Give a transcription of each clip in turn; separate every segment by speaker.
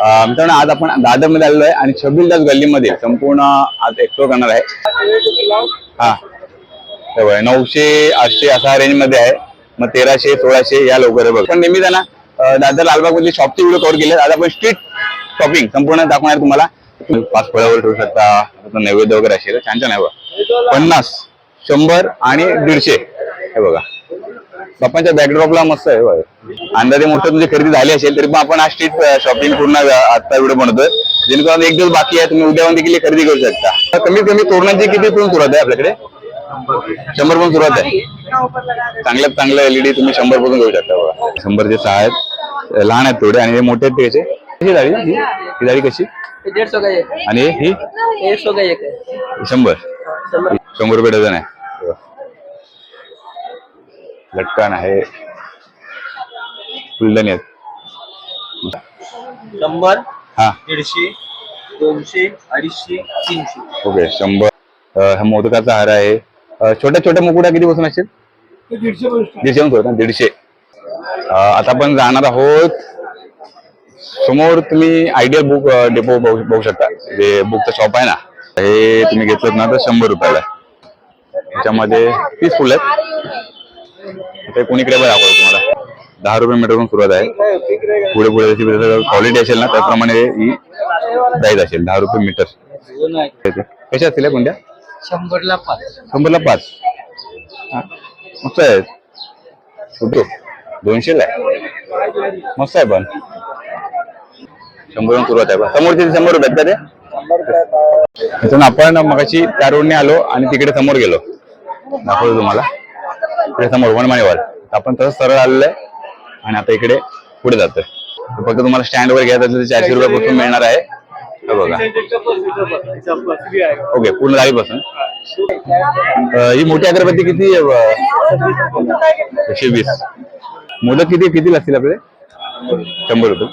Speaker 1: मित्रांनो आज आपण दादरमध्ये आलेलो आहे आणि छबील दास गल्लीमध्ये संपूर्ण आज एक्सप्लोर करणार आहे. हा. नऊशे आठशे असा रेंजमध्ये आहे. मग तेराशे सोळाशे या लवकर बघ. पण नेहमी त्यांना दादर लालबाग मधले शॉपचे व्हिडिओ कव्हर केले आज आपण स्ट्रीट शॉपिंग संपूर्ण दाखवणार तुम्हाला. पाच फळावर ठेवू शकता. नैवेद्य वगैरे असेल. छान छान आहे बघा. पन्नास शंभर आणि दीडशे. हे बघा. बाप्पांच्या बॅकड्रॉपला मस्त आहे. अंदाजे मोठं तुमची खरेदी झाली असेल तरी पण आपण हा स्ट्रीट शॉपिंग पूर्ण आता व्हिडिओ बनवतोय. जेणेकरून एक दिवस बाकी आहे तुम्ही उद्या देखील खरेदी करू शकता. कमीत कमी तोरणाची किती पण सुरुवात आहे आपल्याकडे? शंभर पण सुरुवात आहे. चांगल्यात चांगलं एलईडी तुम्ही शंभरपासून घेऊ शकता बघा. शंभरचे सहा आहेत लहान आहेत थोडे आणि हे मोठे आहेत ते कसे? कशी जाळी ही. जाळी कशी? आणि ही? शंभर.
Speaker 2: शंभर
Speaker 1: रुपये डझन आहे. लटकन आहे. फुलदाणी आहेत
Speaker 2: शंभर
Speaker 1: हा.
Speaker 2: दीडशे दोनशे अडीचशे तीनशे.
Speaker 1: ओके शंभर. हा मोदकाचा हार आहे. अं, छोट्या छोट्या मुकुट्या किती बसून असतील?
Speaker 2: दीडशे
Speaker 1: दीडशे दीडशे. अं, आता आपण जाणार आहोत. समोर तुम्ही आयडियल बुक डेपो बघू बघू शकता. जे बुकचं शॉप आहे ना हे तुम्ही घेतलं ना तर शंभर रुपयाला आहे. त्याच्यामध्ये तीस फुल आहेत. ते कोणीकडे पण दाखवतो तुम्हाला. दहा रुपये मीटरवरून सुरुवात आहे. पुढे पुढे जशी क्वालिटी असेल ना त्याप्रमाणे ही प्राईस असेल दहा रुपये मीटर कशा असतील कोणत्या
Speaker 2: शंभरला पाच.
Speaker 1: शंभरला पाच. मस्त आहे छोटो दोनशेला आहे. मस्त आहे पण. शंभर सुरुवात आहे बा. समोरचे शंभर रुपये आहेत का ते? आपण मगाशी त्या रोडने आलो आणि तिकडे समोर गेलो. दाखवतो तुम्हाला. तिकडे समोर वनमाळीवाल आपण तसं सरळ आलेलं आहे आणि आता इकडे पुढे जातोय. फक्त तुम्हाला स्टँड वर घ्यायचं असेल तर चारशे रुपयापासून मिळणार आहे? बघा. ओके पूर्ण गाडीपासून. अं, ही मोठी अगरबत्ती किती एकशे वीस. मोदक किती किती असतील आपले शंभर रुपये.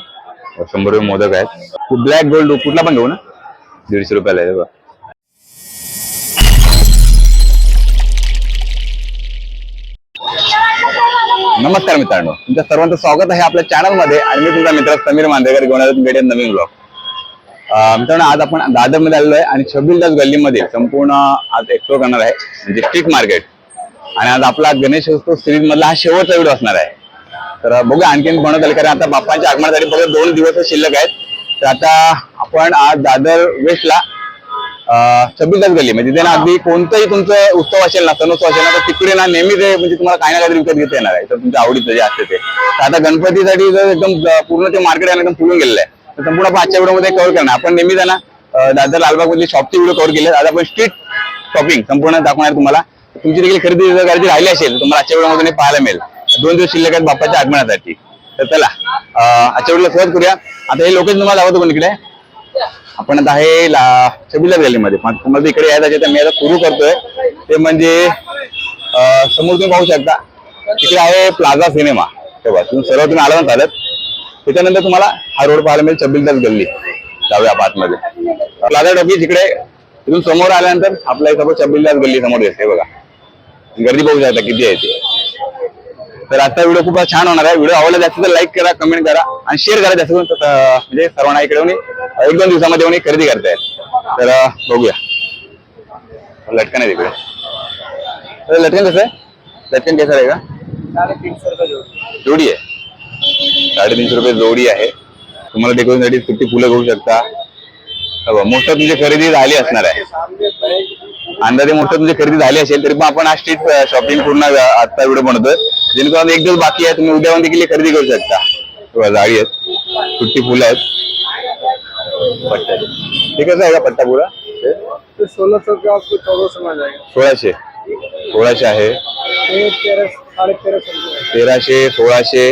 Speaker 1: शंभर रुपये मोदक आहेत. ब्लॅक गोल्ड कुठला पण घेऊ ना? दीडशे रुपयाला आहे बघा. नमस्कार मित्रांनो. तुमच्या सर्वांचं स्वागत आहे आपल्या चॅनलमध्ये आणि मी तुमचा मित्र समीर मांदेकर घेऊन आलो तुमच्याकडे नवीन ब्लॉग मित्रांनो आज आपण दादरमध्ये आलेलो आहे आणि छबीलदास गल्लीमध्ये संपूर्ण आज एक्सप्लोर करणार आहे म्हणजे स्ट्रीट मार्केट आणि आज आपला गणेश उत्सव सिरीज मधला हा शेवटचा व्हिडिओ असणार आहे. तर बघूया आणखीन बनवत आले कारण आता बाप्पांच्या आगमनासाठी फक्त दोन दिवस शिल्लक आहेत. तर आता आपण आज दादर वेस्टला छबीलदास गल्ली. म्हणजे तिथे ना अगदी कोणतंही तुमचं उत्सव असेल ना सण उत्सव असेल ना तर तिकडे ना नेहमी ते म्हणजे तुम्हाला काही ना काहीतरी विकत घेता येणार आहे. तर तुमच्या आवडीचं जे असते ते. तर आता गणपतीसाठी जर एकदम पूर्ण ते मार्केट आहे एकदम फुलून गेलेलं आहे. तर संपूर्ण आपण आजच्या व्हिडिओमध्ये कव्हर करणार. आपण नेहमी ना अं, दादर लालबाग मधले शॉपचे व्हिडिओ कव्हर केले. आज आपण स्ट्रीट शॉपिंग संपूर्ण दाखवणार तुम्हाला. तुमची देखील खरेदी खरेदी राहिली असेल तर तुम्हाला आजच्या व्हिडिओमध्ये पाहायला मिळेल. दोन दिवस शिल्लक आहेत बाप्पाच्या आगमनासाठी. तर चला आजच्या व्हिडिओला सुरुवात करूया. आता हे लोकेशन तुम्हाला दाखवतो पण इकडे. आपण आता आहे ला छबिला गल्लीमध्ये पण तुम्हाला इकडे यायचं असेल तर मी आता सुरू करतोय. ते म्हणजे समोर तुम्ही पाहू शकता तिकडे आहे प्लाझा सिनेमा. तेव्हा तुम्ही सर्व तुम्ही आला ना चालत त्याच्यानंतर तुम्हाला हा रोड पाहायला मिळेल छबिलदास गल्ली. जाऊया आतमध्ये. प्लाझा टॉकी तिकडे तिथून समोर आल्यानंतर आपल्या इथं छबिलदास गल्ली समोर दिसते बघा. गर्दी बघू शकता किती आहे ते. तर आजचा व्हिडिओ खूप छान होणार आहे. व्हिडिओ आवडला जास्त तर लाईक करा कमेंट करा आणि शेअर करा जास्त म्हणजे सर्वांना इकडे एक दोन दिवसामध्ये कोणी खरेदी करतायत. तर बघूया. लटकन आहे तिकडे. तर लटकन कसं आहे? लटकन कसं आहे का?
Speaker 2: जोड़ी
Speaker 1: आहे. साडेतीनशे रुपये जोडी आहे. तुम्हाला डेकोरेशनसाठी किती फुलं घेऊ शकता. हो, मोठं तुमची खरेदी झाली असणार आहे. अंदाजे मोस्ट तुमची खरेदी झाली असेल तरी पण आपण आज स्ट्रीट शॉपिंग पूर्ण आता व्हिडिओ बनवतोय. जेणेकरून एक दिवस बाकी आहे तुम्ही उद्या देखील खरेदी करू शकता. किंवा जाळी आहेत. सुट्टी फुलं आहेत? पट्ट्या हे कसं आहे का पट्टा पुरा
Speaker 2: तो सोलह सौ का आपको चौदह सौ में जाएगा
Speaker 1: सोळाशे सोळाशे आहे
Speaker 2: सौ
Speaker 1: तेराशे सोळाशे.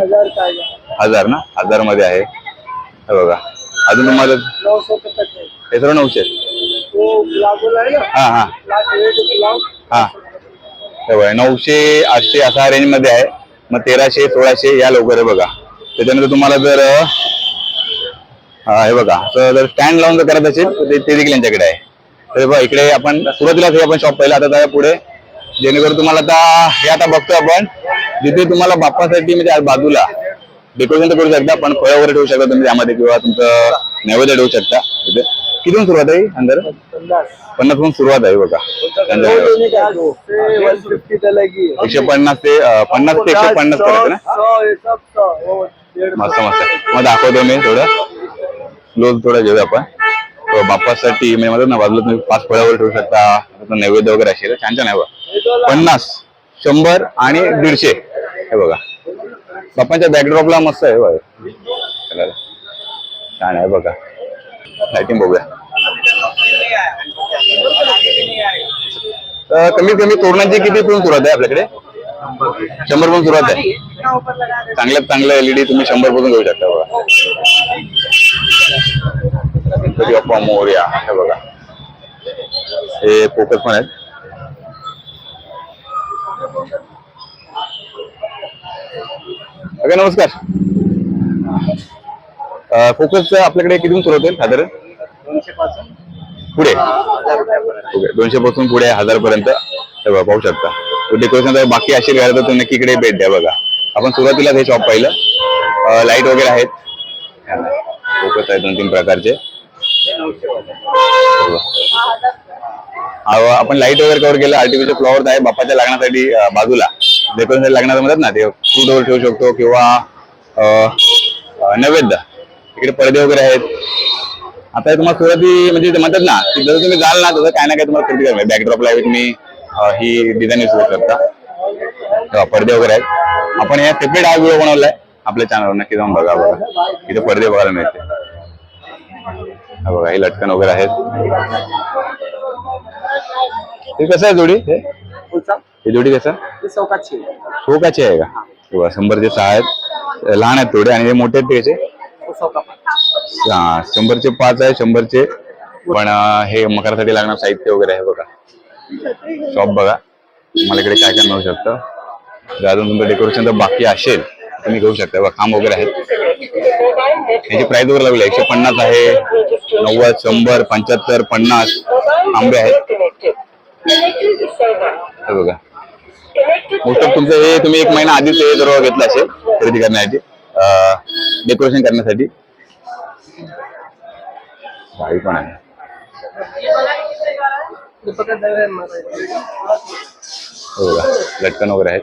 Speaker 2: हजार का आएगा
Speaker 1: हजार ना? हजारमध्ये आहे. हे बघा. अजून तुम्हाला
Speaker 2: नौ सौ तक है
Speaker 1: हे सर्व नऊशे आहेत.
Speaker 2: वो गुलाब बोला है ना?
Speaker 1: हा हा.
Speaker 2: लास्ट रेट गुलाब
Speaker 1: हा. हे बघा नऊशे आठशे असा रेंजमध्ये आहे. मग तेराशे सोळाशे या लवकर आहे बघा. त्याच्यानंतर तुम्हाला जर अं, हे बघा तर जर स्टँड लावून जर करत असेल तर ते- देखील यांच्याकडे आहे तर बघा इकडे आपण सुरुवातीलाच हे आपण शॉप पाहिलं आता पुढे जेणेकरून तुम्हाला आता हे आता बघतो आपण जिथे तुम्हाला बाप्पासाठी म्हणजे बाजूला डेकोरेशन तर करू शकता पण फळ वगैरे ठेवू शकता तुम्ही त्यामध्ये किंवा तुमचं नैवेद्य ठेवू शकता इथे किती सुरुवात आहे अंदर
Speaker 2: पन्नास
Speaker 1: पण सुरुवात आहे बघा एकशे पन्नास ते पन्नास ते एकशे पन्नास पर्यंत ना मस्त मस्त मग दाखवतो मी थोडं क्लोज थोडा घेऊया आपण. बापासाठी बाप्पासाठी म्हणजे म्हणतात ना बाजूला तुम्ही पाच फळ्यावर ठेवू शकता. नैवेद्य वगैरे असेल. छान छान आहे बघा. पन्नास शंभर आणि दीडशे. हे बघा. बाप्पाच्या बॅकड्रॉपला मस्त आहे बघा. छान आहे बघा. लायटिंग बघूया. तर कमीत कमी तोरणाची किती पण सुरुवात आहे आपल्याकडे? शंभर पण सुरुवात आहे. चांगल्यात चांगलं एलईडी तुम्ही शंभरपासून घेऊ शकता बघा. गणपती बाप्पा मोर्या हे बघा. हे फोकस पण आहेत. ओके नमस्कार. फोकस आपल्याकडे किती सुरुवात होईल साधारण? पुढे. ओके दोनशे पासून पुढे हजार पर्यंत हे बघा पाहू शकता. डेकोरेशन बाकी अशी घ्यायला तर तुम्ही नक्की इकडे भेट द्या बघा. आपण सुरुवातीला हे शॉप पाहिलं. लाइट वगैरे आहेत. फोकस आहेत दोन तीन प्रकारचे. आपण लाइट वगैरे कव्हर केलं. आर्टिफिशियल फ्लॉवर आहे. बाप्पाच्या लागण्यासाठी बाजूला. डेकोरेशन लागण्याचं म्हणतात ना ते फ्रूट वगैरे ठेवू शकतो किंवा नैवेद्य. इकडे पडदे वगैरे आहेत. आता हे तुम्हाला सुरुवाती म्हणजे म्हणतात ना जसं तुम्ही जाल ना तसं काय ना काय तुम्हाला बॅकड्रॉप करायला बॅकड्रॉपला तुम्ही. ही डिझाईन यूज करू शकता तेव्हा पडदे वगैरे आहेत. आपण या सेपरेट हा व्हिडिओ बनवलाय. आपल्या चॅनलवर नक्की जाऊन बघा बघा. इथे पडदे बघायला मिळते बघा हे लटकन वगैरे आहेत. हे कसं आहे जोडी? हे? ही जोडी कसं? शोकाचे आहे. का? शंभरचे सहा आहेत. लहान आहेत थोडे. आणि हे मोठे आहेत ते कसे?
Speaker 2: तो चौका
Speaker 1: हा, शंभरचे पाच आहे शंभरचे. पण हे मकरासाठी लागणार साहित्य वगैरे आहे बघा. शॉप बघा. मला इकडे काय काय मिळू शकतं. जर अजून तुमचं डेकोरेशन जर बाकी असेल तुम्ही घेऊ शकता. बघा खांब वगैरे आहेत. याची प्राइस वगैरे लागली एकशे पन्नास आहे नव्वद शंभर पंच्याहत्तर पन्नास आंबे आहेत. हे बघा. मोस्ट ऑफ तुमचं हे तुम्ही एक महिना आधीच हे दरवा घेतलं असेल खरेदी करण्यासाठी डेकोरेशन करण्यासाठी. भाई पण आहे. हो का लटकन वगैरे आहेत.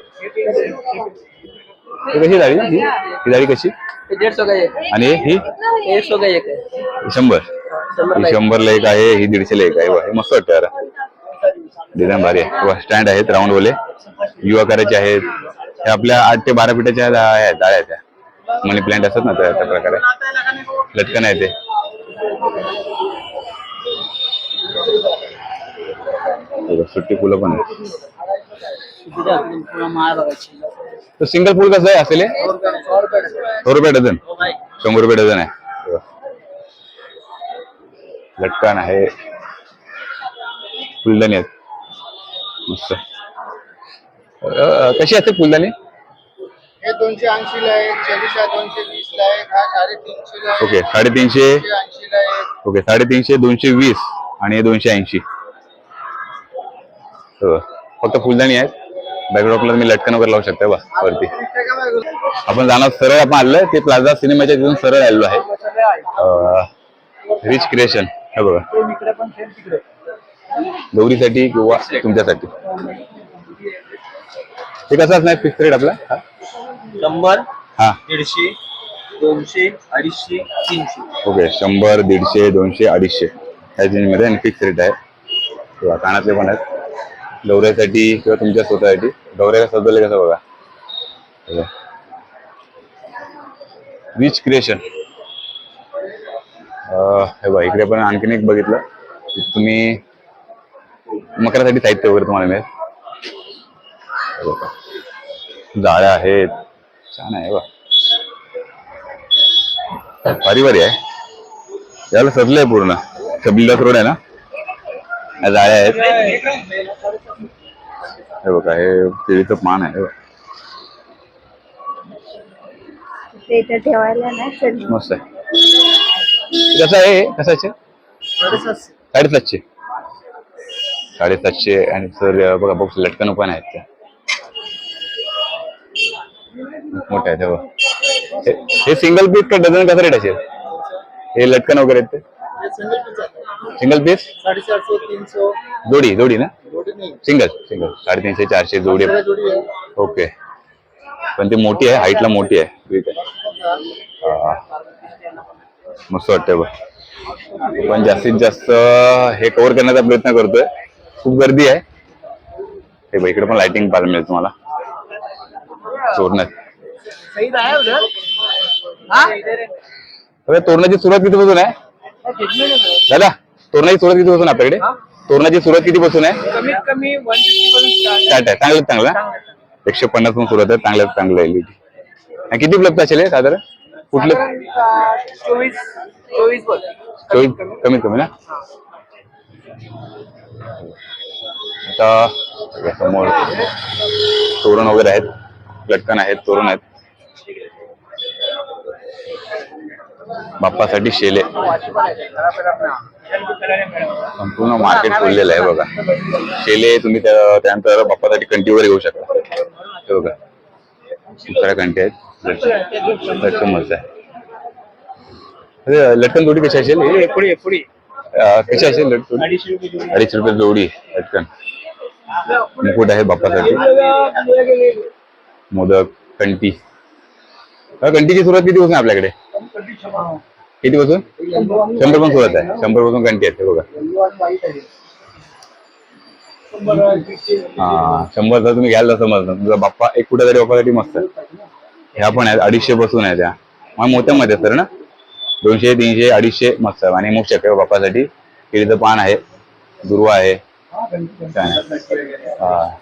Speaker 1: ही कशी जाळी ही? ही जाळी कशी?
Speaker 2: का एक
Speaker 1: आणि ही?
Speaker 2: का एक
Speaker 1: शंभर.
Speaker 2: शंभर
Speaker 1: ही शंभरला एक आहे ही दीडशेला एक आहे. वा, हे मस्त वाटतं यार डिझाईन भारी आहे. स्टँड आहेत राऊंड वाले. युवा करायचे आहेत. हे आपल्या आठ ते बारा पिठाच्या जा- आहेत डाळ्या आहेत. त्या मनी प्लांट असतात ना त्या त्या प्रकारे. लटकन आहे ते. बघ, सुट्टी फुलं पण आहेत. सिंगल फुल कसं आहे असेल?
Speaker 2: सौ रुपये
Speaker 1: डझन.
Speaker 2: हो
Speaker 1: शंभर रुपये डझन आहे. हे. लटकन आहे. फुलदाणी आहेत. मस्त. कशी असते फुलदाणी?
Speaker 2: हे दोनशे ऐंशी ला आहे चोवीस आहे दोनशे वीस ला आहे हा साडेतीनशे
Speaker 1: ओके साडेतीनशे.
Speaker 2: ऐंशी ला आहे.
Speaker 1: ओके साडेतीनशे दोनशे वीस आणि हे दोनशे ऐंशी. फक्त फुलदाणी आहेत. बॅकड्रॉपला तुम्ही लटकन वगैरे लावू शकता बा वरती. आपण जाणार सरळ आपण आलोय ते प्लाझा सिनेमाच्या तिथून सरळ आलेलो आहे. रिच क्रिएशन हे बघा. गौरीसाठी किंवा तुमच्यासाठी. हे कसं असणार? फिक्स रेट आपला? हा?
Speaker 2: शंभर
Speaker 1: हा.
Speaker 2: दीडशे दोनशे अडीचशे तीनशे.
Speaker 1: ओके. शंभर दीडशे दोनशे अडीचशे. ह्या रेंजमध्ये फिक्स रेट आहे. कानातले पण आहेत. गौऱ्यासाठी किंवा तुमच्या स्वतःसाठी. गौऱ्याला सजवले कसं बघा? विच क्रिएशन हे बघा इकडे पण आणखीन एक बघितलं. तुम्ही मकरासाठी साहित्य वगैरे तुम्हाला मिळेल. जाळ्या आहेत. छान आहे बा भारी भारी आहे. याला सजलंय पूर्ण. छबिलास रोड आहे ना? जाळ्या आहेत. हे बघा हे केळीचं पान आहे हे बघा.
Speaker 3: ते इथे ठेवायला नाही चल.
Speaker 1: मस्त आहे. कसं आहे हे? कसाचे
Speaker 2: साडेसातशे.
Speaker 1: साडेसातशे आणि सर बघा बघ लटकन पण आहेत त्या. मोठ्या आहेत हे बघा. हे- सिंगल पीस का डझन कसा रेट असेल हे लटकन वगैरे आहेत ते?
Speaker 2: सिंगल पीस आहे साडेचारशे तीनशे.
Speaker 1: जोडी जोडी ना?
Speaker 2: जोडी नाही.
Speaker 1: सिंगल सिंगल साडेतीनशे चारशे जोडी.
Speaker 2: सगळ्या जोडी आहे.
Speaker 1: ओके पण ती मोठी आहे हाईटला मोठी आहे. ठीक आहे. हा. मस्त वाटतंय बघ. पण जास्तीत जास्त हे कव्हर करण्याचा प्रयत्न करतोय. खूप गर्दी आहे. हे बघ इकडे पण लाइटिंग पाहायला मिळेल तुम्हाला. तोरणात.
Speaker 2: सही आहे उधर? हाँ?
Speaker 1: अरे तोरणाची सुरुवात कितीपासून आहे? दादा तोरणाची सुरुवात कितीपासून आहे आपल्याकडे? तोरणाची सुरुवात कितीपासून आहे?
Speaker 2: कमीत कमी वन फिफ्टी पर्यंत
Speaker 1: स्टार्ट आहे. चांगलं चांगलं. आहे? एकशे पन्नासपासून सुरुवात आहे चांगलं चांगलं आहे. आणि किती उपलब्ध असेल साधारण? कुठलं?
Speaker 2: चोवीस चोवीस
Speaker 1: चोवीस कमीत कमी. ना? आता समोर. तोरण वगैरे आहेत लटकन आहेत तोरण आहेत. बाप्पासाठी शेले. संपूर्ण मार्केट खोललेलं आहे बघा. शेले तुम्ही त्या- त्यानंतर बाप्पासाठी कंटी वगैरे घेऊ शकता. हे बघा. खूप साऱ्या कंटी आहेत. लटकन मस्त आहे अरे, लटकन जोडी कशी असेल? कशी असेल लटकन
Speaker 2: अडीचशे रुपये जोडी.
Speaker 1: लटकन. मुकुट आहे बाप्पासाठी. मोदक कंटी. कंटीची सुरुवात किती आहे आपल्याकडे? किती पासून शंभर पण सुरुवात आहे. शंभरपासून कंटी आहे बघा. हा शंभर जर तुम्ही घ्याल तर समजलं. तुमचा बाप्पा एक कुठे तरी बाप्पासाठी मस्त आहे. ह्या पण आहेत अडीचशे पासून आहे त्या. मग मोठ्यामध्ये सर ना? दोनशे तीनशे अडीचशे मस्त आहे. आणि मोक्ष आहे बाप्पासाठी? केळीचं पान आहे. दुर्वा आहे.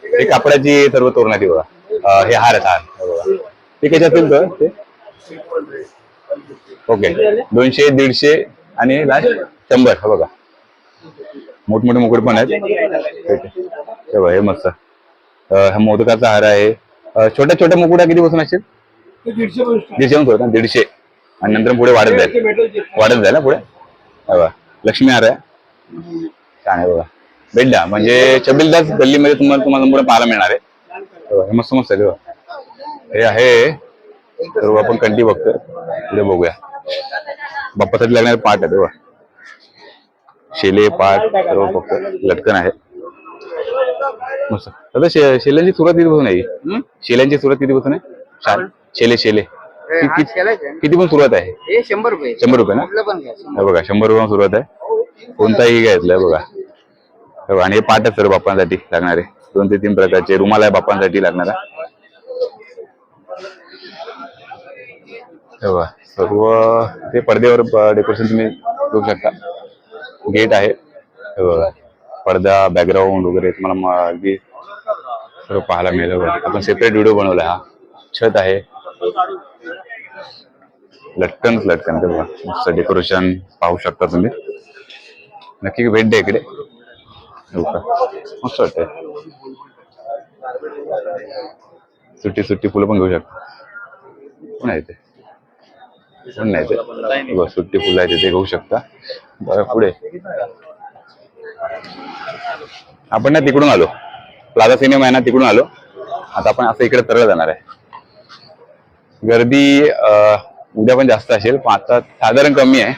Speaker 1: हे कापडाची सर्व तोरणाची बघा. हे हार आहेत हार. बघा. ते कसे ते? ओके. दोनशे दीडशे आणि लास्ट शंभर. हे बघा. मोठमोठे मुकुट पण आहेत. हे मस्त. हा मोदकाचा हार आहे. छोट्या छोट्या मुकुटा किती बसून असतील?
Speaker 2: दीडशे
Speaker 1: ना दीडशे आणि नंतर पुढे वाढत जाईल. वाढत जाईल ना पुढे? बघा. लक्ष्मी हार आहे. छान आहे बघा. बेड्डा म्हणजे छबिलदास गल्लीमध्ये तुम्हाला तुम्हाला पुढे पाहायला मिळणार आहे. मस्त मस्त आहे. हे आहे सर्व आपण कंटी बघतोय. पुढे बघूया. बाप्पासाठी लागणारे पाठ आहेत हे. बघा शेले पाठ सर्व फक्त लटकन आहे मस्त. शे- शेल्यांची सुरुवात किती पासून आहे शेल्यांची सुरुवात किती पासून आहे? छान शेले शेले. किती पण सुरुवात आहे?
Speaker 2: हे शंभर रुपये.
Speaker 1: शंभर रुपये ना? हे बघा शंभर रुपये सुरुवात आहे. कोणताही घ्यायचलाय बघा. हे आणि हे पाठ आहेत सर्व बाप्पांसाठी लागणारे. दोन ते तीन प्रकारचे. रुमाल आहे बाप्पांसाठी लागणारा. हे सर्व ते पडद्यावर डेकोरेशन तुम्ही बघू शकता. गेट आहे. बघा. पडदा बॅकग्राऊंड वगैरे तुम्हाला अगदी सर्व पाहायला मिळेल. आपण सेपरेट व्हिडिओ बनवला हा. छत आहे. लटकनच लटकन. ते बघा. मस्त डेकोरेशन पाहू शकता तुम्ही. नक्की भेट द्या इकडे. हो मस्त वाटतंय. सुट्टी सुट्टी फुलं पण घेऊ शकता. कोण आहे ते? पण नाही ते. सुट्टी फुलं आहे ते घेऊ शकता. बरं पुढे. आपण ना तिकडून आलो. प्लाझा सिनेमा आहे ना तिकडून आलो. आता आपण असं इकडे तरळ जाणार आहे. गर्दी उद्या पण जास्त असेल पण आता साधारण कमी आहे.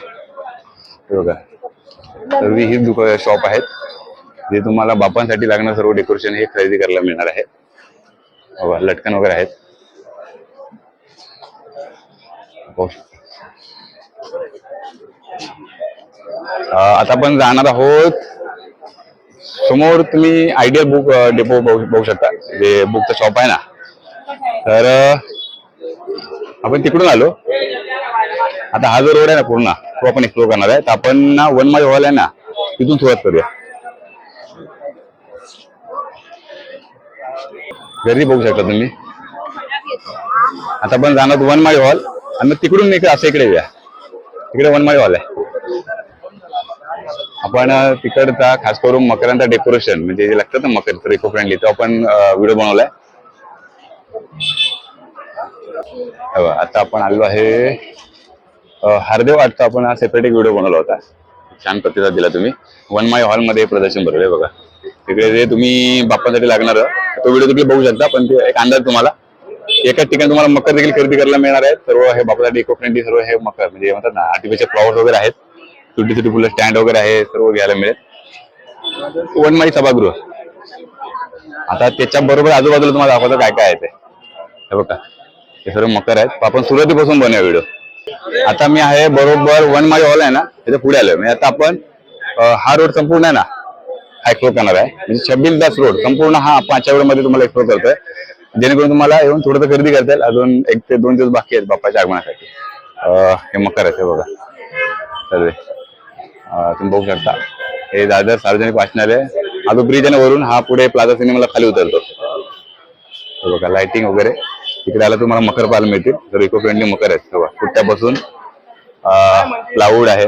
Speaker 1: बघा. सर्व ही दुक शॉप आहेत. जे तुम्हाला बापांसाठी लागणार सर्व डेकोरेशन हे खरेदी करायला मिळणार आहे. लटकन वगैरे आहेत. आता आपण जाणार आहोत. समोर तुम्ही आयडियल बुक डेपो बघू बघू शकता. जे बुकचं शॉप आहे ना. तर आपण तिकडून आलो. आता हा जो रोड आहे ना पूर्ण तो आपण एक्सप्लोर करणार आहे. तर आपण ना वन माय हॉल आहे ना तिथून सुरुवात करूया. गर्दी बघू शकता तुम्ही. आता आपण जाणार वन माय हॉल आणि मग तिकडून इकडे असं इकडे येऊया. तिकडे वन हॉल आहे. आपण तिकडचा खास करून मकरांचा डेकोरेशन म्हणजे जे लागतं ना मकर इको फ्रेंडली तो आपण व्हिडिओ बनवलाय. हो, आता आपण आलो आहे हार्देव आर्टचा आपण हा सेपरेट एक व्हिडिओ बनवला होता. छान प्रतिसाद दिला तुम्ही. वन माय हॉलमध्ये प्रदर्शन भरवलंय बघा. तिकडे जे तुम्ही बाप्पासाठी लागणार तो व्हिडिओ तुम्ही बघू शकता पण ते एक अंदाज तुम्हाला. एकाच ठिकाणी तुम्हाला मकर देखील खरेदी करायला मिळणार आहे. सर्व हे बापासाठी इको फ्रेंडली सर्व हे मकर म्हणजे म्हणतात ना आर्टिफिशियल फ्लॉवर्स वगैरे आहेत. छोटी छोटी फुलं स्टँड वगैरे आहे सर्व घ्यायला मिळेल. वनमाई सभागृह. आता त्याच्या बरोबर आजूबाजूला तुम्हाला दाखवतो काय काय आहे ते. हे बघा हे सर्व मकर आहेत. आपण सुरुवातीपासून बनवूया व्हिडिओ. आता मी आहे बरोबर वनमाळी हॉल आहे ना त्याच्या पुढे आलोय. म्हणजे आता आपण हा रोड संपूर्ण आहे ना हा एक्सप्लोर करणार आहे. म्हणजे छब्बीस दास रोड संपूर्ण हा पाचच्या वेळेमध्ये तुम्हाला एक्सप्लोर करतोय. जेणेकरून तुम्हाला येऊन थोडं खरेदी करता येईल. अजून एक ते दोन दिवस बाकी आहेत बाप्पाच्या आगमनासाठी. हे मकर करायचं बघा. सर्व. तुम्ही बघू शकता. हे दादर सार्वजनिक वाचनालय हा जो ब्रिज आहे वरून हा पुढे प्लाझा सिनेमाला खाली उतरतो. बघा लाइटिंग वगैरे. तिकडे आला तुम्हाला मकर पाहायला मिळतील. तर इको फ्रेंडली मकर आहेत. बघा पुट्ट्यापासून प्लाऊड आहे.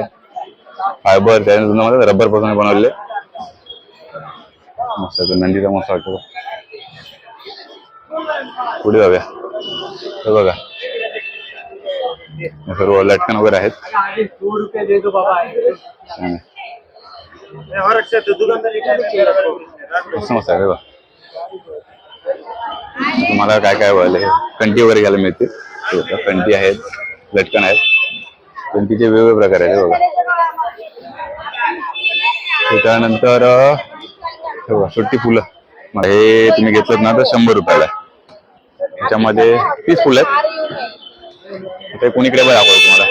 Speaker 1: फायबर त्यानंतर रबरपासून बनवलेले. मस्त नंदीचा मस्त वाटतो. पुढे जाऊया. हे बघा. सर्व लटकन वगैरे आहेत. आहे. बघा. तुम्हाला काय काय वळलं? हे कंटी वगैरे घ्यायला मिळतील. कंटी आहेत लटकन आहेत. कंटीचे वेगवेगळे प्रकार आहेत बघा. त्यानंतर सुट्टी फुलं. मग हे तुम्ही घेतलं ना तर शंभर रुपयाला त्याच्यामध्ये तीस फुलं आहेत. इथे कोणीकडे पण दाखवतो तुम्हाला.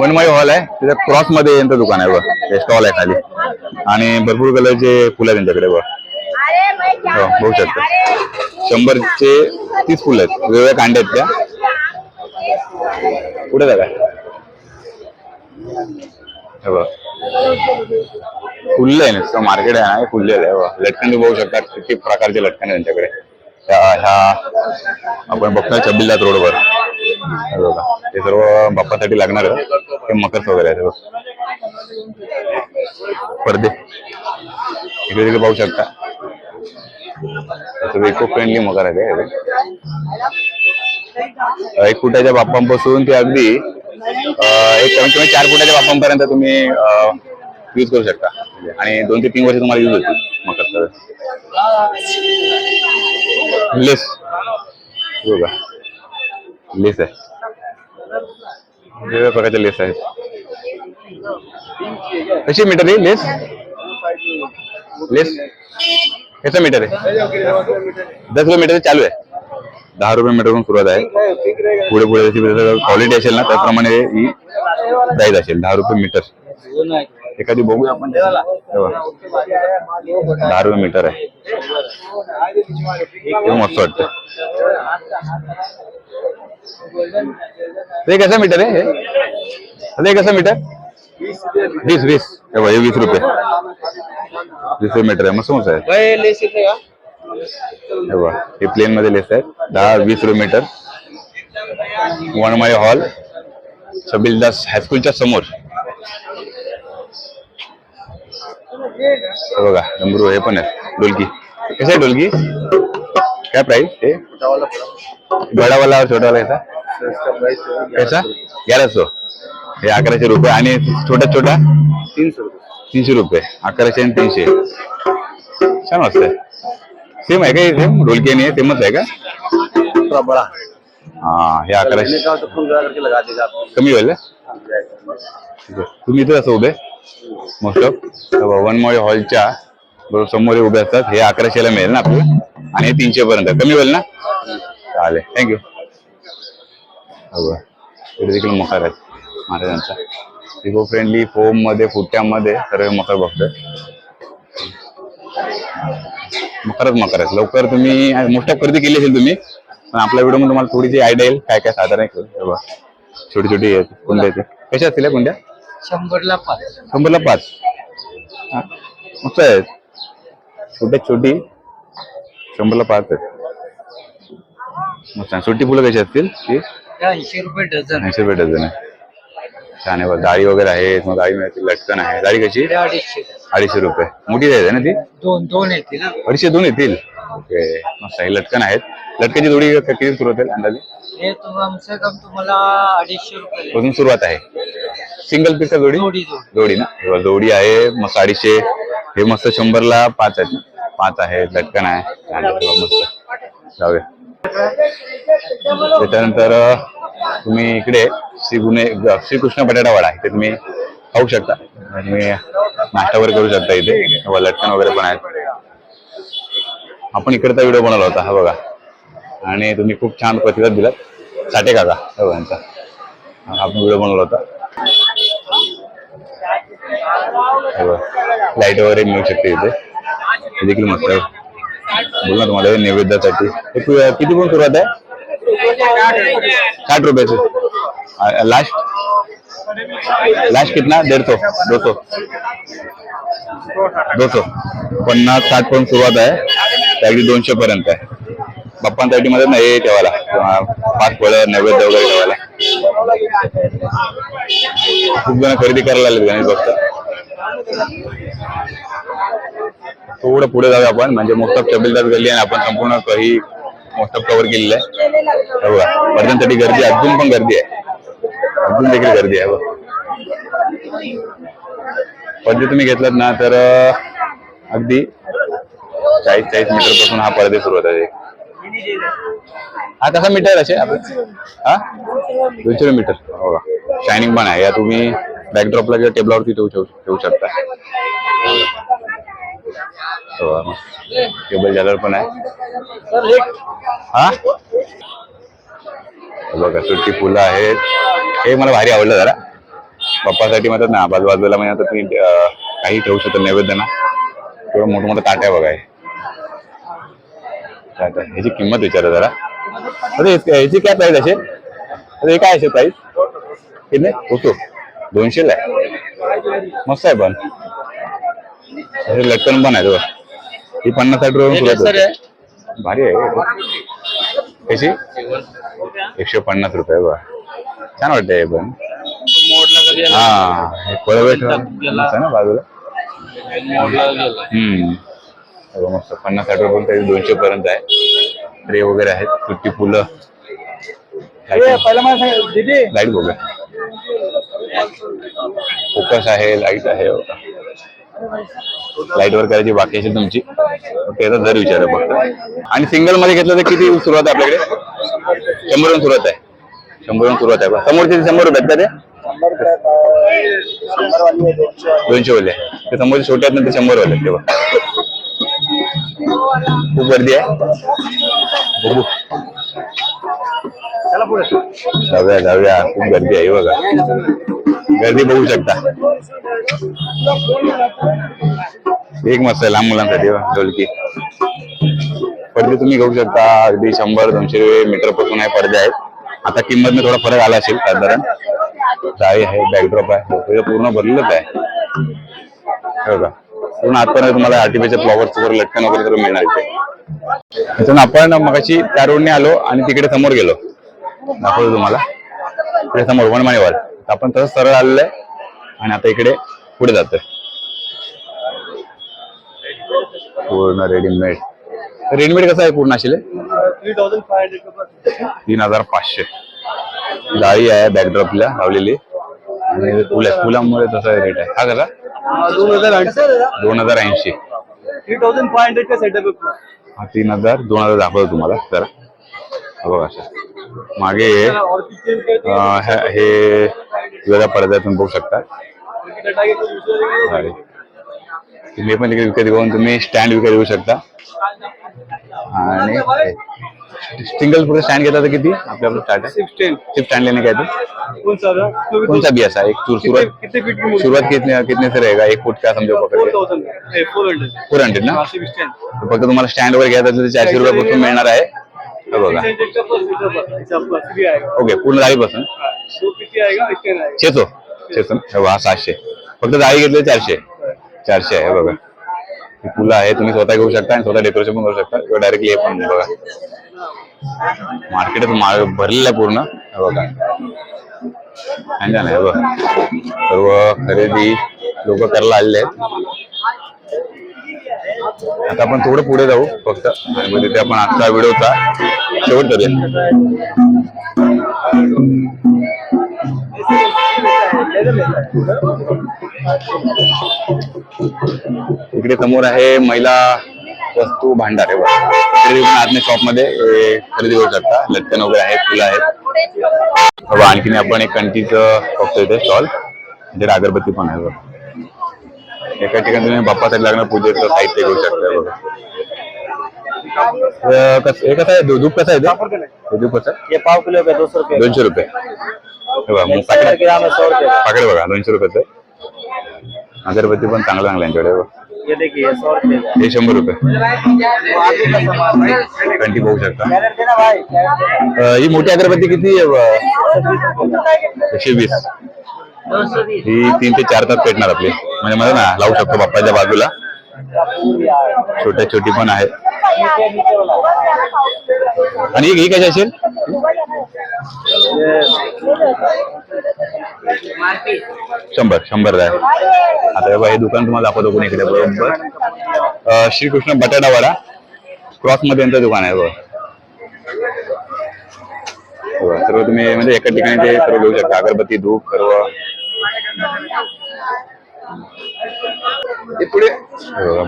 Speaker 1: वनमाई हॉल आहे. त्याच्या क्रॉसमध्ये यांचं दुकान आहे बघ. स्टॉल आहे खाली. आणि भरपूर कलरचे फुलं आहेत त्यांच्याकडे बघ. हो, बघू शकता. शंभरचे तीस फुलं आहेत. वेगवेगळ्या कांड्या आहेत त्या. कुठे जागा हे बघ. फुललं आहे नुसतं मार्केट आहे ना हे फुललेलं आहे बघ. लटकन बघू शकता किती प्रकारचे लटकन आहे त्यांच्याकडे ह्या आपण बघतोय छबिल्लात रोडवर. हे सर्व बाप्पासाठी लागणार हे मकर वगैरे आहेत हे पडदे इकडे तिकडे पाहू शकता. इको फ्रेंडली मकर आहे ते. एक फुटाच्या बाप्पांपासून ते अगदी एक कमीत कमी चार फुटाच्या बाप्पांपर्यंत तुम्ही युज करू शकता. आणि दोन ते तीन वर्ष तुम्हाला युज होतील मकर लेस. बघा. लेस आहे. वेगवेगळ्या प्रकारच्या लेस आहेत. कशी मीटर आहे लेस? लेस? कसं मीटर आहे? दस रुपये मीटर चालू आहे. दहा रुपये मीटर पण सुरुवात आहे. पुढे पुढे क्वालिटी असेल ना त्याप्रमाणे ही प्राईज असेल. दहा रुपये मीटर. एखादी बघूया आपण. दहा रुपये मीटर आहे. ते मस्त वाटतं ते कसं मीटर आहे हे? कसं मीटर? वीस वीस. हे वीस रुपये. वीस रुपये मीटर आहे. मस्त मस्त आहे. हे हे प्लेन मध्ये लेस आहेत दहा वीस रुपये मीटर. वनमाळी हॉल. छबिलदास हायस्कूलच्या समोर हे बघा डमरू हे पण आहे. डोलकी. कसं आहे डोलकी? काय प्राइस हे? बडावाला छोटावाला याचा कैसा? ग्यारह सौ हे अकराशे रुपये आणि छोटा छोटा?
Speaker 2: तीनशे रुपये.
Speaker 1: तीनशे रुपये. अकराशे आणि तीनशे. छान वाटतंय सेम आहे का हे सेम ढोलकी आणि सेमच आहे का?
Speaker 2: बड़ा.
Speaker 1: हा हे अकराशे.
Speaker 2: तो
Speaker 1: कमी होईल. तुम्ही इथे असं उभे. मोस्ट ऑफ भवनमोळे हॉलच्या बरोबर समोर उभे असतात. हे अकराशेला मिळेल ना आपल्याला? आणि हे तीनशे पर्यंत कमी होईल ना? चालेल. थँक्यू इकडे देखील मकर आहेत महाराजांचा. इको फ्रेंडली फोममध्ये फुट्यामध्ये सर्व मकर बघतोय. मकरच मकर आहेत. लवकर तुम्ही मोठ्या खरेदी केली असेल तुम्ही पण आपल्या व्हिडिओमध्ये तुम्हाला थोडीशी आयडिया येईल. काय काय साधारण आहे. छोटी छोटी कोणत्या कशा असतील कोणत्या
Speaker 2: शंभरला पाच.
Speaker 1: शंभरला पाच. हा, मस्त आहेत छोट्या छोटी. शंभरला पाच आहेत. मस्त आहे. छोटी फुलं कशी असतील? ती?
Speaker 2: ऐंशी रुपये डझन.
Speaker 1: ऐंशी रुपये डझन आहे. छान आहे बघ. दाढी वगैरे आहेत. मग दाढी मिळते लटकन आहे. दाढी कशी?
Speaker 2: अडीचशे
Speaker 1: अडीचशे. रुपये. मोठी आहे ना ती?
Speaker 2: दोन दोन येतील ना
Speaker 1: अडीचशे दोन येतील? ओके. मस्त आहे. लटकन आहेत. लटकनची जोडी किती सुरुवात आहे अंदाजे?
Speaker 2: हे तो कम से कम तुम्हाला अडीचशे रुपये.
Speaker 1: सुरुवात आहे. सिंगल पीस जोडी
Speaker 2: जोडी जोडी
Speaker 1: ना? जोडी आहे मस्त अडीचशे हे मस्त शंभरला पाच आहेत. ना पाच आहे लटकन आहे. आहे, बघ, मस्त. जाऊया. त्याच्यानंतर अं, तुम्ही इकडे श्री गुणे श्रीकृष्ण बटाटा वडा इथे तुम्ही खाऊ शकता. तुम्ही नाश्ता वगैरे करू शकता इथे. लटकन वगैरे पण आहेत. आपण इकडचा व्हिडिओ बनवला होता हा बघा. आणि तुम्ही खूप छान प्रतिसाद दिलात. साठे काका हे बघा यांचा. हा आपण व्हिडिओ बनवला होता. लाइट वगैरे मिळू शकते इथे. हे देखील मस्त आहे. बोल ना तुम्हाला नैवेद्यासाठी. हे किती पण सुरुवात आहे? साठ रुपयाचे. लास्ट लास्ट कितना? डेढ़ सौ दो सो दो सो पन्नास साठ पण सुरुवात आहे. त्या दोनशे पर्यंत आहे. बाप्पांसाठी मध्ये नाही ठेवायला. पाच फळ नैवेद्य वगैरे ठेवायला. खूप जण खरेदी करायला लागले गणेश भक्त. थोडं पुढे जाऊया आपण. म्हणजे मोस्ट चबिलदार कबिलदार गल्ली आणि आपण संपूर्ण काही मोस्ट कव्हर केलेलं आहे. बघा वर्धनसाठी गर्दी अजून पण गर्दी आहे. अजून देखील गर्दी आहे बघ. तुम्ही घेतलात ना तर अगदी चाळीस चाळीस मीटरपासून हा पडदे सुरू आहे. हा कसा मीटर असे? आपण हा? दोनशे मीटर. हो शायनिंग पण आहे. या तुम्ही बॅकड्रॉपला किंवा टेबलावरती ठेवू ठेवू शकता. हो, टेबल जालर पण आहे. हा हे? बघा सुट्टी फुलं आहेत. हे मला भारी आवडलं जरा. पप्पासाठी म्हणतात ना बाजूबाजूला म्हणजे आता तुम्ही काही ठेवू शकता नैवेद्य ना. थोडं मोठं मोठं ताट आहे बघा हे. ह्याची किंमत विचारा जरा. अरे हे- ह्याची काय प्राइस असेल? अरे हे काय असेल प्राइस किती होतो दोनशे ला आहे. मस्त आहे पण. हे लटकन पण आहे बघ. ही पन्नास साठ रुपये. भारी आहे. कशी? एकशे पन्नास रुपये बघ. छान वाटतंय हे पण. हा. हे ना बाजूला? हम्म. हे बघ मस्त. पन्नास साठ रुपये तरी दोनशे पर्यंत आहे. ट्रे वगैरे आहेत. सुट्टी फुलं. लाइट बघूया. फोकस आहे लाइट आहे हो. लाइट वर करायची बाकी असेल तुमची. त्याचा दर विचार फक्त. आणि सिंगलमध्ये घेतलं तर किती सुरुवात आहे आपल्याकडे? शंभर सुरुवात आहे. शंभर सुरुवात आहे. बा. समोरचे शंभर रुपये आहेत का ते? दोनशे वाले. ते समोरचे छोटे आहेत ना ते शंभर वाले तेव्हा. खूप गर्दी आहे. बघू जाऊया जाऊया. खूप गर्दी आहे बघा. गर्दी बघू शकता. एक मस्त आहे लहान मुलांसाठी ढोलकी. पडदे तुम्ही घेऊ शकता. अगदी शंभर दोनशे मीटरपासून आहे पडदे आहेत. आता किंमत थोडा फरक आला असेल साधारण. जाळी आहे बॅकड्रॉप आहे. पूर्ण भरलेलंच आहे. बघा. पूर्ण आतपर्यंत तुम्हाला आर्टिफिशियल फ्लॉवर्स वगैरे लटकन वगैरे मिळणार इथे. आपण मगाशी त्या रोडने आलो आणि तिकडे समोर गेलो. दाखवतो तुम्हाला. इकडे समोर वनमाळीवाल तर आपण तसं सरळ आलेलं आहे. आणि आता इकडे पुढे जातोय. पूर्ण रेडीमेड रेडीमेड कसं आहे पूर्ण असेल तीन हजार पाचशे. जाळी आहे बॅकड्रॉपला लावलेली. आणि फुल फुलामुळे तसा रेट आहे. हा कसा?
Speaker 2: दोन हजार
Speaker 1: दोन हजार ऐंशी.
Speaker 2: थ्री थाउजंड फाइव हंड्रेड
Speaker 1: तीन हजार दोन हजार दाखवतो तुम्हाला. जरा. बघा असं मागे अं, हे- हे वेगळ्या पडद्यात तुम्ही बघू शकता आणि तुम्ही पण तिकडे विकत घेऊन तुम्ही स्टँड विकत घेऊ शकता आणि सिंगल फुट स्टँड घेता तर किती आपल्या स्टार्ट आहे
Speaker 2: सिक्सटीन
Speaker 1: सिर्फ स्टैंड लेने का है तो?
Speaker 2: कौन सा
Speaker 1: कौन सा भी ऐसा? एक शुरू-
Speaker 2: कितने
Speaker 1: शुरुआत
Speaker 2: कितने फीट की मूर्ति?
Speaker 1: शुरुआत कितने कितने से रहेगा? एक फुट का समझो पकड़
Speaker 2: फोर
Speaker 1: के
Speaker 2: thousand four hundred
Speaker 1: four hundred ना?
Speaker 2: सिक्सटीन
Speaker 1: तर फक्त तुम्हाला स्टँड वर घ्यायचं असेल तर चारशे रुपये पासून मिळणार आहे हे। बघा. ओके पूर्ण जाळीपासून
Speaker 2: दो पीछे आएगा स्टैंड आएगा
Speaker 1: छे सौ छे सौ हे बघा सातशे फक्त जाळी घेतली चारशे. चारशे आहे बघा. ही फुलं आहे तुम्ही स्वतः घेऊ शकता आणि स्वतः डेकोरेशन पण करू शकता. किंवा डायरेक्टली हे पण बघा. मार्केट भरलेलं आहे पूर्ण. हे बघा. छान छान सर्व खरेदी लोक करायला आलेले आहेत. आता आपण थोडं पुढे जाऊ फक्त. आणि मग तिथे आपण आजचा व्हिडिओचा शेवट करूया. इकडे समोर आहे महिला वस्तू भांडार. आहे बघा. खरेदी शॉपमध्ये खरेदी करू शकता. लटकन वगैरे आहेत फुलं आहेत. बघा आणखीन आपण एक कंटीचं बघतो इथे स्टॉल म्हणजे अगरबत्ती पण आहे बघा एका ठिकाणी तुम्ही बाप्पासाठी लागणार पूजेचं साहित्य घेऊ शकता बघा कस- हे कसं आहे दू- दूध कसं आहे ते? दूध कसं?
Speaker 4: ये पाव किलो का दो सौ रुपये
Speaker 1: दोनशे रुपये हे बघा मग पाकिट पाकिट बघा दोनशे रुपयाचं आहे. अगरबत्ती पण चांगलं चांगलं यांच्याकडे बघा.
Speaker 4: ये देखिए सौ रुपये
Speaker 1: हे शंभर रुपये. कंटी बघू शकता. अं, ही मोठी अगरबत्ती किती आहे बा? एकशे वीस. ही तीन ते चार तास पेटणार आपली. म्हणजे मला ना लावू शकतो बाप्पाच्या बाजूला. छोट्या छोटी पण आहे आणि ही ही कशी असेल? शंभर शंभर आहे आता हे बघा, हे दुकान तुम्हाला दाखवतो कोणी इकडे बरोबर. श्रीकृष्ण बटाटावाडा क्रॉसमध्ये यांचं दुकान आहे बघा. सर्व तुम्ही म्हणजे एका ठिकाणी ते सर्व घेऊ शकता. अगरबत्ती धूप सर्व पुढे?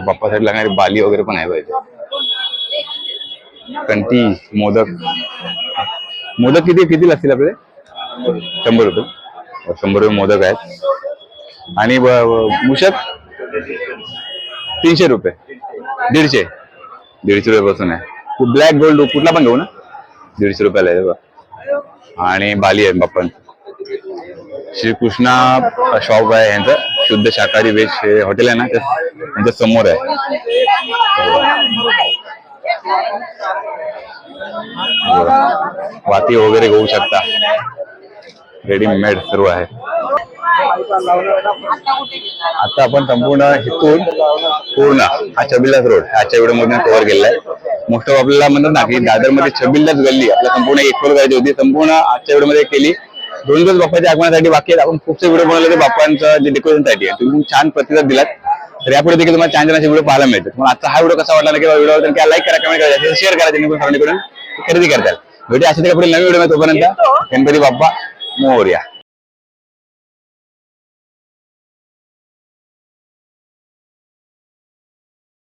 Speaker 1: बाप्पासाठी लागणारी बाली वगैरे पण आहे इथे. कंटी मोदक. मोदक किती किती असतील आपले? शंभर रुपये. शंभर रुपये मोदक आहेत. आणि मुशक तीनशे रुपये. दीडशे. दीडशे रुपयापासून आहे. ब्लॅक गोल्ड कुठला पण घेऊ ना. दीडशे रुपयाला आहे आणि बाली आहे बाप्पा. श्रीकृष्णा शॉप आहे यांचं. शुद्ध शाकाहारी व्हेज हे हॉटेल आहे ना. त्यांच्यासमोर आहे. वाती वगैरे घेऊ शकता. रेडीमेड सर्व आहे. आता आपण संपूर्ण हेतून पूर्ण हा छबिल्लाच रोड आजच्या व्हिडिओमध्ये कव्हर केलेला आहे. मोस्ट ऑफ आपल्याला म्हणतात ना की दादरमध्ये छबिल्लाच गल्ली आपल्या संपूर्ण एक्सप्लोर करायची होती संपूर्ण आजच्या व्हिडिओमध्ये केली. दोन दिवस बाप्पाच्या आगमनासाठी बाकी आपण खूपसे व्हिडिओ बनवले ते बाप्पांचं जे डेकोरेशनसाठी आहे. तुम्ही छान प्रतिसाद दिलात. तर यापुढे देखील तुम्हाला छान छान असे व्हिडिओ पाहायला मिळतात मग आजचा हा व्हिडिओ कसा वाटला ना किंवा व्हिडिओ काय लाईक करा कमेंट करा शेअर करा जेणेकरून सर्वांकडून खरेदी करताल. भेटी अशा पुढे नवीन व्हिडिओ तोपर्यंत. गणपती बाप्पा मोर्या.